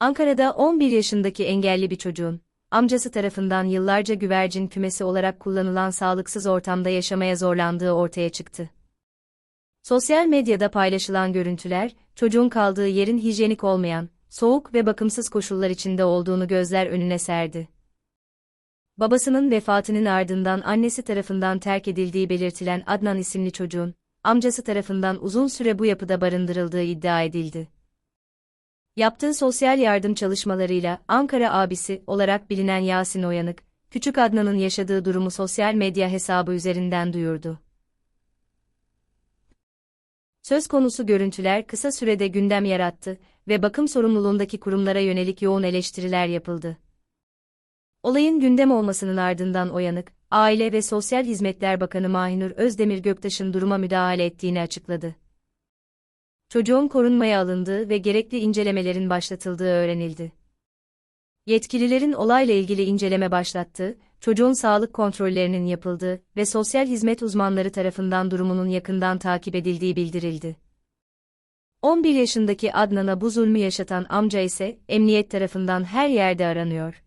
Ankara'da 11 yaşındaki engelli bir çocuğun, amcası tarafından yıllarca güvercin kümesi olarak kullanılan sağlıksız ortamda yaşamaya zorlandığı ortaya çıktı. Sosyal medyada paylaşılan görüntüler, çocuğun kaldığı yerin hijyenik olmayan, soğuk ve bakımsız koşullar içinde olduğunu gözler önüne serdi. Babasının vefatının ardından annesi tarafından terk edildiği belirtilen Adnan isimli çocuğun, amcası tarafından uzun süre bu yapıda barındırıldığı iddia edildi. Yaptığı sosyal yardım çalışmalarıyla Ankara abisi olarak bilinen Yasin Oyanık, küçük Adnan'ın yaşadığı durumu sosyal medya hesabı üzerinden duyurdu. Söz konusu görüntüler kısa sürede gündem yarattı ve bakım sorumluluğundaki kurumlara yönelik yoğun eleştiriler yapıldı. Olayın gündem olmasının ardından Oyanık, Aile ve Sosyal Hizmetler Bakanı Mahinur Özdemir Göktaş'ın duruma müdahale ettiğini açıkladı. Çocuğun korunmaya alındığı ve gerekli incelemelerin başlatıldığı öğrenildi. Yetkililerin olayla ilgili inceleme başlattığı, çocuğun sağlık kontrollerinin yapıldığı ve sosyal hizmet uzmanları tarafından durumunun yakından takip edildiği bildirildi. 11 yaşındaki Adnan'a bu zulmü yaşatan amca ise emniyet tarafından her yerde aranıyor.